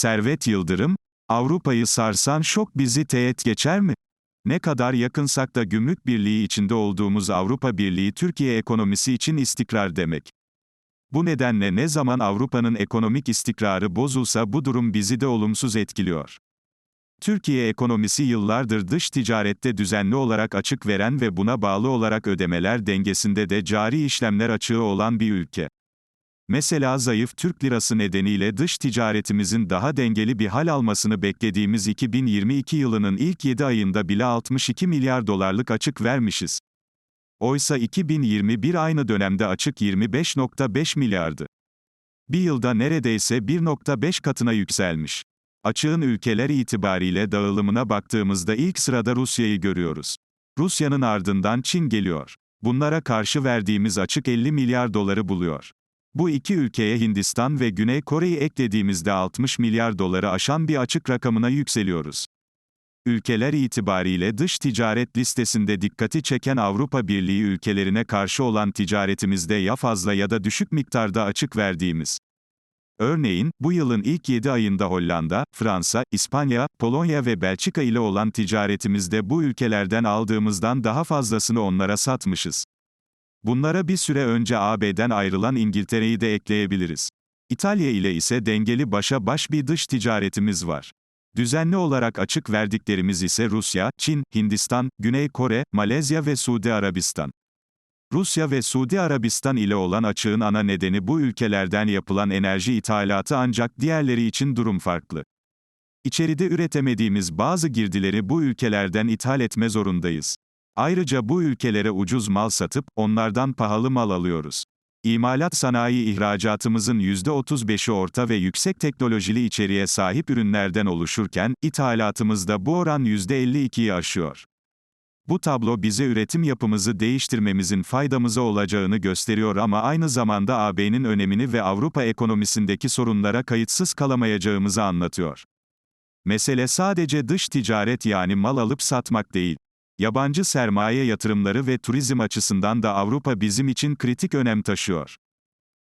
Servet Yıldırım, Avrupa'yı sarsan şok bizi teğet geçer mi? Ne kadar yakınsak da gümrük birliği içinde olduğumuz Avrupa Birliği Türkiye ekonomisi için istikrar demek. Bu nedenle ne zaman Avrupa'nın ekonomik istikrarı bozulsa bu durum bizi de olumsuz etkiliyor. Türkiye ekonomisi yıllardır dış ticarette düzenli olarak açık veren ve buna bağlı olarak ödemeler dengesinde de cari işlemler açığı olan bir ülke. Mesela zayıf Türk lirası nedeniyle dış ticaretimizin daha dengeli bir hal almasını beklediğimiz 2022 yılının ilk 7 ayında bile 62 milyar dolarlık açık vermişiz. Oysa 2021 aynı dönemde açık 25.5 milyardı. Bir yılda neredeyse 1.5 katına yükselmiş. Açığın ülkeler itibariyle dağılımına baktığımızda ilk sırada Rusya'yı görüyoruz. Rusya'nın ardından Çin geliyor. Bunlara karşı verdiğimiz açık 50 milyar doları buluyor. Bu iki ülkeye Hindistan ve Güney Kore'yi eklediğimizde 60 milyar doları aşan bir açık rakamına yükseliyoruz. Ülkeler itibariyle dış ticaret listesinde dikkati çeken Avrupa Birliği ülkelerine karşı olan ticaretimizde ya fazla ya da düşük miktarda açık verdiğimiz. Örneğin, bu yılın ilk 7 ayında Hollanda, Fransa, İspanya, Polonya ve Belçika ile olan ticaretimizde bu ülkelerden aldığımızdan daha fazlasını onlara satmışız. Bunlara bir süre önce AB'den ayrılan İngiltere'yi de ekleyebiliriz. İtalya ile ise dengeli başa baş bir dış ticaretimiz var. Düzenli olarak açık verdiklerimiz ise Rusya, Çin, Hindistan, Güney Kore, Malezya ve Suudi Arabistan. Rusya ve Suudi Arabistan ile olan açığın ana nedeni bu ülkelerden yapılan enerji ithalatı ancak diğerleri için durum farklı. İçeride üretemediğimiz bazı girdileri bu ülkelerden ithal etme zorundayız. Ayrıca bu ülkelere ucuz mal satıp, onlardan pahalı mal alıyoruz. İmalat sanayi ihracatımızın %35'i orta ve yüksek teknolojili içeriğe sahip ürünlerden oluşurken, ithalatımızda bu oran %52'yi aşıyor. Bu tablo bize üretim yapımızı değiştirmemizin faydamıza olacağını gösteriyor ama aynı zamanda AB'nin önemini ve Avrupa ekonomisindeki sorunlara kayıtsız kalamayacağımızı anlatıyor. Mesele sadece dış ticaret yani mal alıp satmak değil. Yabancı sermaye yatırımları ve turizm açısından da Avrupa bizim için kritik önem taşıyor.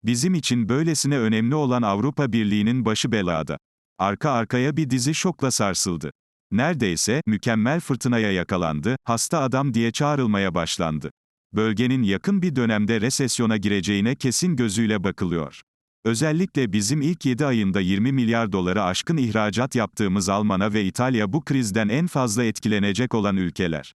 Bizim için böylesine önemli olan Avrupa Birliği'nin başı belada. Arka arkaya bir dizi şokla sarsıldı. Neredeyse mükemmel fırtınaya yakalandı, hasta adam diye çağrılmaya başlandı. Bölgenin yakın bir dönemde resesyona gireceğine kesin gözüyle bakılıyor. Özellikle bizim ilk 7 ayında 20 milyar doları aşkın ihracat yaptığımız Almanya ve İtalya bu krizden en fazla etkilenecek olan ülkeler.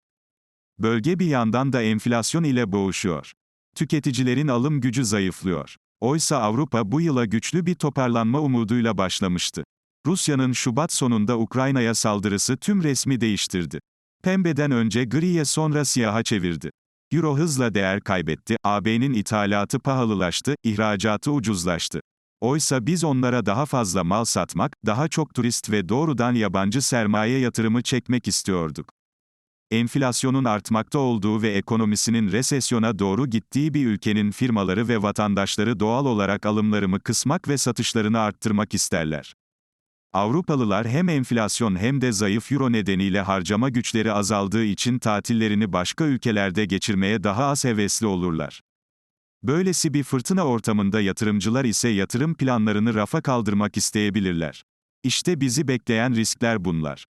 Bölge bir yandan da enflasyon ile boğuşuyor. Tüketicilerin alım gücü zayıflıyor. Oysa Avrupa bu yıla güçlü bir toparlanma umuduyla başlamıştı. Rusya'nın Şubat sonunda Ukrayna'ya saldırısı tüm resmi değiştirdi. Pembeden önce griye sonra siyaha çevirdi. Euro hızla değer kaybetti, AB'nin ithalatı pahalılaştı, ihracatı ucuzlaştı. Oysa biz onlara daha fazla mal satmak, daha çok turist ve doğrudan yabancı sermaye yatırımı çekmek istiyorduk. Enflasyonun artmakta olduğu ve ekonomisinin resesyona doğru gittiği bir ülkenin firmaları ve vatandaşları doğal olarak alımlarımı kısmak ve satışlarını arttırmak isterler. Avrupalılar hem enflasyon hem de zayıf euro nedeniyle harcama güçleri azaldığı için tatillerini başka ülkelerde geçirmeye daha az hevesli olurlar. Böylesi bir fırtına ortamında yatırımcılar ise yatırım planlarını rafa kaldırmak isteyebilirler. İşte bizi bekleyen riskler bunlar.